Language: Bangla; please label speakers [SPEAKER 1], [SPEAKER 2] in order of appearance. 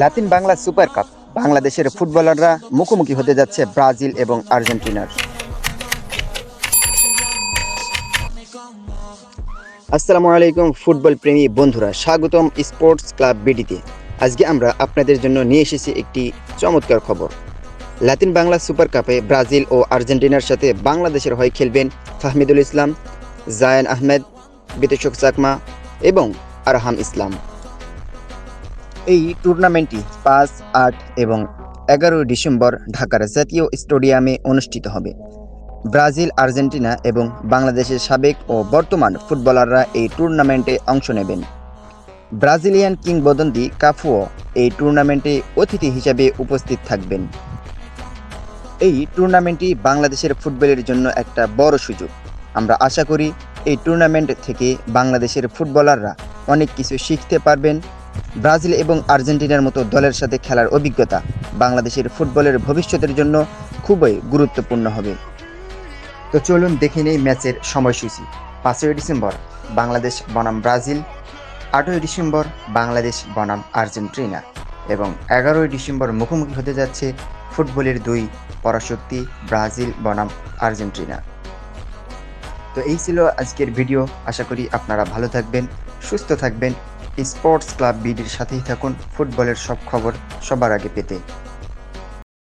[SPEAKER 1] Latin Bangla super cup. বাংলাদেশের ফুটবলাররা মুখোমুখি হতে যাচ্ছে ব্রাজিল এবং আর্জেন্টিনার। আসসালামু আলাইকুম, ফুটবল প্রেমী বন্ধুরা। স্বাগতম স্পোর্টস ক্লাব বিডিতে। আজকে আমরা আপনাদের জন্য নিয়ে এসেছি একটি চমৎকার খবর। লাতিন বাংলা সুপার কাপে ব্রাজিল ও আর্জেন্টিনার সাথে বাংলাদেশের হয়ে খেলবেন ফাহমিদুল ইসলাম, জায়ান আহমেদ বিতেশক চাকমা এবং আরহাম ইসলাম। এই টুর্নামেন্টটি পাঁচ, আট এবং এগারোই ডিসেম্বর ঢাকার জাতীয় স্টেডিয়ামে অনুষ্ঠিত হবে। ব্রাজিল, আর্জেন্টিনা এবং বাংলাদেশের সাবেক ও বর্তমান ফুটবলাররা এই টুর্নামেন্টে অংশ নেবেন। ব্রাজিলিয়ান কিংবদন্তি কাফুও এই টুর্নামেন্টে অতিথি হিসাবে উপস্থিত থাকবেন। এই টুর্নামেন্টটি বাংলাদেশের ফুটবলের জন্য একটা বড় সুযোগ। আমরা আশা করি এই টুর্নামেন্ট থেকে বাংলাদেশের ফুটবলাররা অনেক কিছু শিখতে পারবেন ব্রাজিল এবং আর্জেন্টিনার মতো দলের সাথে খেলার অভিজ্ঞতা বাংলাদেশের ফুটবলের ভবিষ্যতের জন্য খুবই গুরুত্বপূর্ণ হবে। তো চলুন দেখে নেই ম্যাচের সময়সূচি। পাঁচই ডিসেম্বর, বাংলাদেশ বনাম ব্রাজিল। আটই ডিসেম্বর, বাংলাদেশ বনাম আর্জেন্টিনা। এবং এগারোই ডিসেম্বর মুখোমুখি হতে যাচ্ছে ফুটবলের দুই পরাশক্তি ব্রাজিল বনাম আর্জেন্টিনা। তো এই ছিল আজকের ভিডিও। আশা করি আপনারা ভালো থাকবেন, সুস্থ থাকবেন। স্পোর্টস ক্লাব বিডির সাথেই থাকুন ফুটবলের সব খবর সবার আগে পেতে।